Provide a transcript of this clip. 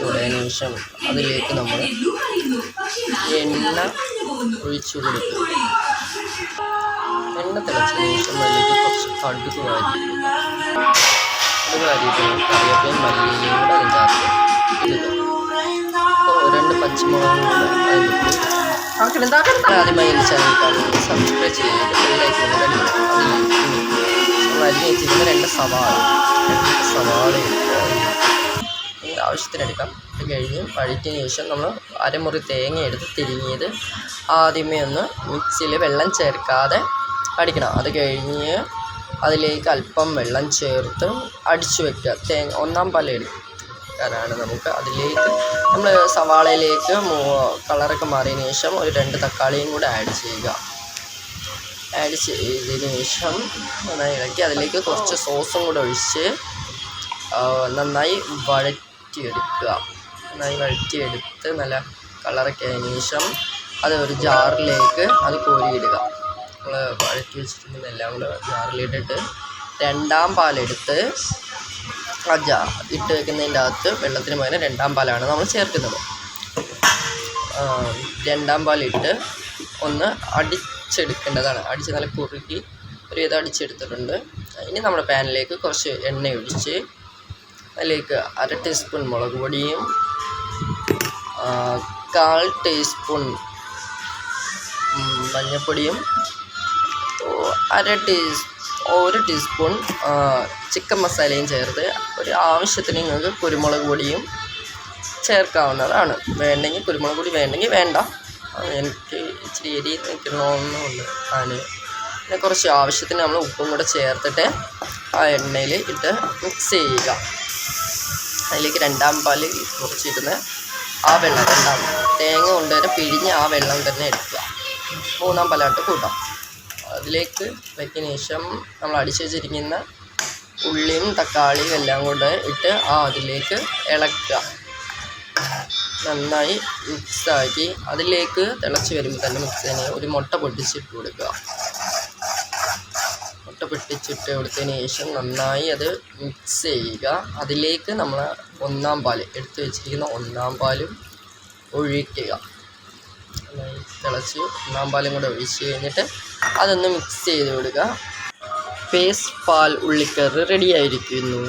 ചൂടായതിനു ശേഷം അതിലേക്ക് നമ്മൾ എണ്ണ ഒഴിച്ചു കൊടുക്കുക എണ്ണ തിളച്ചതിന് ശേഷം അതിലേക്ക് കുറച്ച് കടുക് വാരി കടുക് വാരിയിട്ട് കറിവേപ്പിലയും മല്ലിയിലയും കൂടെ അതിന്റെ അകത്ത് രണ്ട് പച്ചമുളകും കൂടെ അതിന്റെ ആദ്യമായി എന്റെ ചാനൽ കാണുന്നത് സബ്സ്ക്രൈബ് വെച്ചിരിക്കുന്ന രണ്ട് സവാള രണ്ട് ഇതിന്റെ ആവശ്യത്തിനെടുക്കാം അത് കഴിഞ്ഞ് വഴറ്റിയതിന് ശേഷം നമ്മൾ അരമുറി തേങ്ങ എടുത്ത് തിരിഞ്ഞത് ആദ്യമേ ഒന്ന് മിക്സിയിൽ വെള്ളം ചേർക്കാതെ അടിക്കണം. അത് കഴിഞ്ഞ് അതിലേക്ക് അല്പം വെള്ളം ചേർത്ത് അടിച്ചു വെക്കുക. തേങ്ങ ഒന്നാം പാൽ എടുക്കാനാണ് നമുക്ക് അതിലേക്ക് നമ്മൾ സവാളയിലേക്ക് കളറൊക്കെ മാറിയതിന് ശേഷം ഒരു രണ്ട് തക്കാളിയും കൂടെ ആഡ് ചെയ്യുക. ആഡ് ചെയ്തതിന് ശേഷം നന്നായി ഇളക്കി അതിലേക്ക് കുറച്ച് സോസും കൂടെ ഒഴിച്ച് നന്നായി നന്നായി വഴറ്റിയെടുക്കുക. നന്നായി വഴറ്റിയെടുത്ത് നല്ല കളറൊക്കെ ആയതിനു ശേഷം അത് ഒരു ജാറിലേക്ക് അത് കോരിയിടുക. നമ്മൾ വഴറ്റി വെച്ചിട്ടുണ്ടെങ്കിൽ എല്ലാം കൂടെ ജാറിലിട്ടിട്ട് രണ്ടാം പാലെടുത്ത് ആ ജാ ഇട്ട് വെക്കുന്നതിന്റെ അകത്ത് വെള്ളത്തിന് പകരം രണ്ടാം പാലാണ് നമ്മൾ ചേർക്കുന്നത്. രണ്ടാം പാലിട്ട് ഒന്ന് അടിച്ചെടുക്കേണ്ടതാണ്. അടിച്ച് നല്ല കുറുക്കി ഒരു ഇത് അടിച്ചെടുത്തിട്ടുണ്ട്. ഇനി നമ്മുടെ പാനിലേക്ക് കുറച്ച് എണ്ണ ഒഴിച്ച് അതിലേക്ക് അര ടീസ്പൂൺ മുളക് പൊടിയും കാൽ ടീസ്പൂൺ മഞ്ഞൾപ്പൊടിയും അര ടീസ് ഒരു ടീസ്പൂൺ ചിക്കൻ മസാലയും ചേർത്ത് ഒരു ആവശ്യത്തിന് നിങ്ങൾക്ക് കുരുമുളക് പൊടിയും ചേർക്കാവുന്നതാണ്. വേണ്ടെങ്കിൽ കുരുമുളക് പൊടി വേണ്ടെങ്കിൽ വേണ്ട. എനിക്ക് ഇച്ചിരി എരി നിൽക്കണമെന്നുണ്ട് അതിന് പിന്നെ കുറച്ച് ആവശ്യത്തിന് നമ്മൾ ഉപ്പും കൂടെ ചേർത്തിട്ട് ആ എണ്ണയിൽ ഇട്ട് മിക്സ് ചെയ്യുക. അതിലേക്ക് രണ്ടാം പാൽ കുറച്ചിരുന്ന് ആ വെള്ളം രണ്ടാം. തേങ്ങ കൊണ്ടുവരെ പിഴിഞ്ഞ് ആ വെള്ളം തന്നെ എടുക്കുക. മൂന്നാം പാലായിട്ട് കൂട്ടാം. അതിലേക്ക് വയ്ക്കുന്ന ശേഷം നമ്മൾ അടിച്ചു വെച്ചിരിക്കുന്ന ഉള്ളിയും തക്കാളിയും എല്ലാം കൂടെ ഇട്ട് ആ അതിലേക്ക് ഇളക്കുക. നന്നായി മിക്സാക്കി അതിലേക്ക് തിളച്ച് വരുമ്പോൾ തന്നെ മിക്സ് ചെയ്യുക ഒരു മുട്ട പൊട്ടിച്ചിട്ട് കൊടുക്കുക. മുട്ട പൊട്ടിച്ചിട്ട് കൊടുത്തതിന് ശേഷം നന്നായി അത് മിക്സ് ചെയ്യുക. അതിലേക്ക് നമ്മൾ ഒന്നാം പാൽ എടുത്ത് വെച്ചിരിക്കുന്ന ഒന്നാം പാലും ഒഴിക്കുക. നന്നായി തിളച്ച് ഒന്നാം പാലും കൂടെ ഒഴിച്ച് കഴിഞ്ഞിട്ട് അതൊന്ന് മിക്സ് ചെയ്ത് കൊടുക്കുക. പേസ്റ്റ് പാൽ ഉള്ളിക്കറി റെഡി ആയിരിക്കുന്നു.